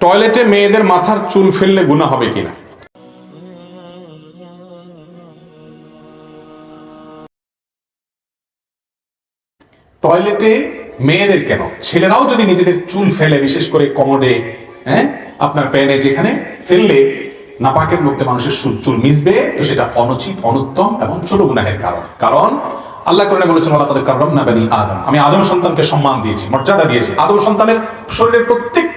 টয়লেটে মেয়েদের মাথার চুল ফেললে গুণা হবে কিনা? টয়লেটে মেয়েদের কেন? ছেলেরাও যদি নিজেদের চুল ফেলে, বিশেষ করে কমোডে হ্যাঁ আপনার প্যানে যেখানে ফেললে নাপাকের মধ্যে মানুষের চুল- মিশবে, তো সেটা অনুচিত, অনুত্তম এবং ছোট গুনাহের কারণ। কারণ আল্লাহ করে বলেছেন আল্লাহ তাদের কারণ না বানি আদম। আমি আদম সন্তানকে সম্মান দিয়েছি, মর্যাদা দিয়েছি। আদম সন্তানের শরীরের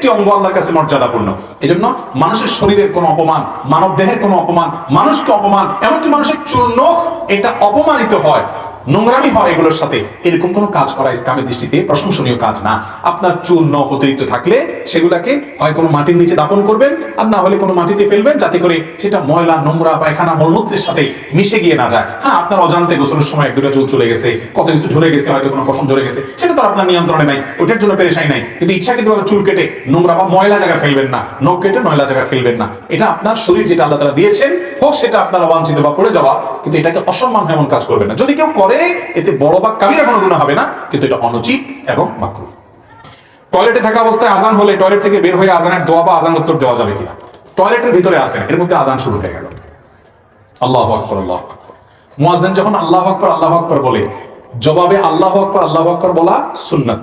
প্রত্যেকটি অঙ্গ আল্লাহর কাছে মর্যাদাপূর্ণ। এই জন্য মানুষের শরীরের কোনো অপমান মানব দেহের কোনো অপমান, মানুষকে অপমান, এমনকি মানুষের চূর্ণ এটা অপমানিত হয়। নোংরামি হয় এগুলোর সাথে। এরকম কোনো কাজ করা ইসলামের দৃষ্টিতে প্রশংসনীয় কাজ না। আপনার চুল নখ অতিরিক্ত থাকলে সেগুলাকে হয় কোনো মাটির নিচে দাপন করবেন, আর না হলে কোনো মাটিতে ফেলবেন যাতে করে সেটা ময়লা, নোংরা, পায়খানা, মলমূত্রের সাথে মিশে গিয়ে না যায়। হ্যাঁ আপনার অজান্তে গোসলের সময় এক, দুটা চুল চলে গেছে, কত কিছু ঝরে গেছে, হয়তো কোনো পশম ঝরে গেছে, সেটা তো আপনার নিয়ন্ত্রণে নাই ওটার জন্য পেরেশাই নাই। কিন্তু ইচ্ছাকৃতভাবে চুল কেটে নোংরা বা ময়লা জায়গায় ফেলবেন না, নখ কেটে ময়লা জায়গায় ফেলবেন না। এটা আপনার শরীর যেটা আল্লাহ তালা দিয়েছেন, হোক সেটা আপনার অবাঞ্ছিত বা পড়ে যাওয়া, কিন্তু এটাকে অসম্মান এমন কাজ করবেন না। যদি কেউ করে এতে বড় বা কাবিরা কোনো গুণা হবে না, কিন্তু এটা অনুচিত এবং মাকরু টয়লেটে থাকা অবস্থায় আজান হলে টয়লেট থেকে বের হয়ে আজানের দোয়া বা আজান উত্তর দেওয়া যাবে কিনা? টয়লেটের ভিতরে আসেন এর মধ্যে আজান শুরু হয়ে গেল। আল্লাহ আকবর আল্লাহ আকবর। মুয়াজ্জিন যখন আল্লাহ আকবর আল্লাহ আকবর বলে, জবাবে আল্লাহ আকবর আল্লাহ আকবর বলা সুন্নাত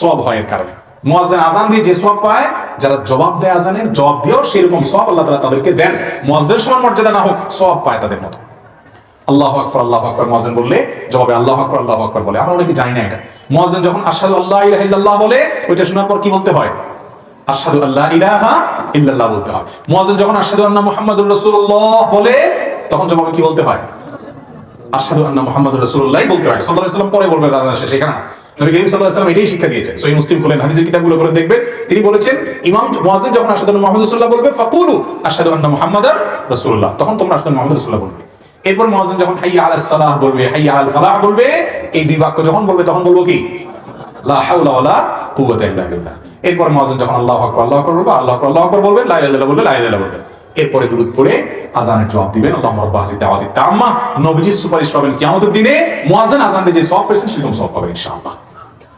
সব হয় এর কারণে। মুয়াজ্জিন আজান দিয়ে যে সব পায়, যারা জবাব দেয় আজানের, জবাব দিয়েও সেরকম সব আল্লাহ তাআলা তাদেরকে দেন। মুয়াজ্জিনের সমান মর্যাদা না হোক সব পায় তাদের মতো। আল্লাহ আকবর আল্লাহ আকবর মুয়াজ্জিন বললে, জবাবে আল্লাহ আকবর আল্লাহ আকবর বলে। আমরা অনেকে জানি না এটা। মুয়াজ্জিন যখন আশহাদু আল্লাহ ইল্লাল্লাহ বলে, ওইটা শোনার পর কি বলতে হয়? আশহাদু আল্লাহ ইলাহা ইল্লাল্লাহ বলতে হয়। মুয়াজ্জিন যখন আশহাদু আন্না মুহাম্মাদুর রাসূলুল্লাহ বলে, তখন জবাবে কি বলতে হয়? আশহাদু আন্না মুহাম্মাদুর রাসূলুল্লাহ বলতে হয়। সাল্লাল্লাহু আলাইহি পরে বলবে, দাদা শেষ, এখানে নবী করিম সাল্লাল্লাহু এটাই শিক্ষা দিয়েছেন। সহিহ মুসলিম খুলেন হাদিসের কিতাবগুলো করে দেখবেন। তিনি বলেছেন, ইমাম মুয়াজ্জিন যখন আশহাদু আন্না মুহাম্মাদুর রাসূলুল্লাহ বলবে, ফাকুলু আশহাদু আন্না মুহাম্মাদার রাসূলুল্লাহ। তখন তোমরা আশহাদু মুহাম্মাদুর রাসূলুল্লাহ বলবে। এরপর মহাজন যখন হাইয়া আল সালাহ বলবে, হাইয়া আল ফালাহ বলবে, এই দুই বাক্য যখন বলবে, তখন বলব কি? এরপর মহাজন যখন আল্লাহ আকবর আল্লাহ আকবর আল্লাহ আকবর আল্লাহ আকবর বলবে, লা বলবে ইল্লাল্লাহ বলবে। এরপরে দূরত পড়ে আজানের জবাব দিবেন, আল্লাহ রাব্বাহি দাওয়াতি তাম্মা নবীজির সুপারিশ পাবেন কিয়ামতের দিনে। মুয়াজ্জিন আজান দিয়ে যে সব পেয়েছেন, সেরকম সব পাবেন ইনশাআল্লাহ।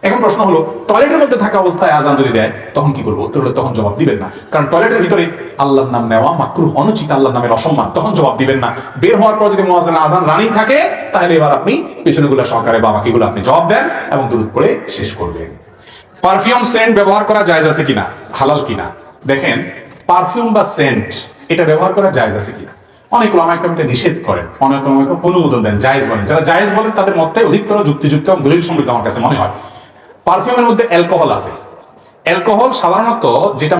এখন প্রশ্ন হলো টয়লেটের মধ্যে থাকা অবস্থায় আজান যদি দেয়, তখন কি করব? উত্তর তখন জবাব দিবেন না। কারণ টয়লেটের ভিতরে আল্লাহর নাম নেওয়া মাকরু অনুচিত আল্লাহর নামের অসম্মান, তখন জবাব দিবেন না। বের হওয়ার পর যদি মোয়াজান আজান রানিং থাকে, তাহলে এবার আপনি পেছনেগুলো সহকারে বা বাকিগুলো আপনি জবাব দেন এবং দূর করে শেষ করবেন। পারফিউম সেন্ট ব্যবহার করা জায়েজ আছে কিনা? হালাল কিনা? দেখেন, পারফিউম বা সেন্ট, এটা ব্যবহার করা জায়েজ আছে কিনা? অনেক ওলামাইকরাম এটা নিষেধ করেন। অনেক ওলামাইকরাম অনুমোদন দেন, জায়েজ বলেন। যারা জায়েজ বলেন, তাদের মতটাই অধিকতর যুক্তিযুক্ত এবং দলিল সমৃদ্ধ আমার কাছে মনে হয়। পারফিউমের মধ্যে অ্যালকোহল আছে। অ্যালকোহল সাধারণত যেটা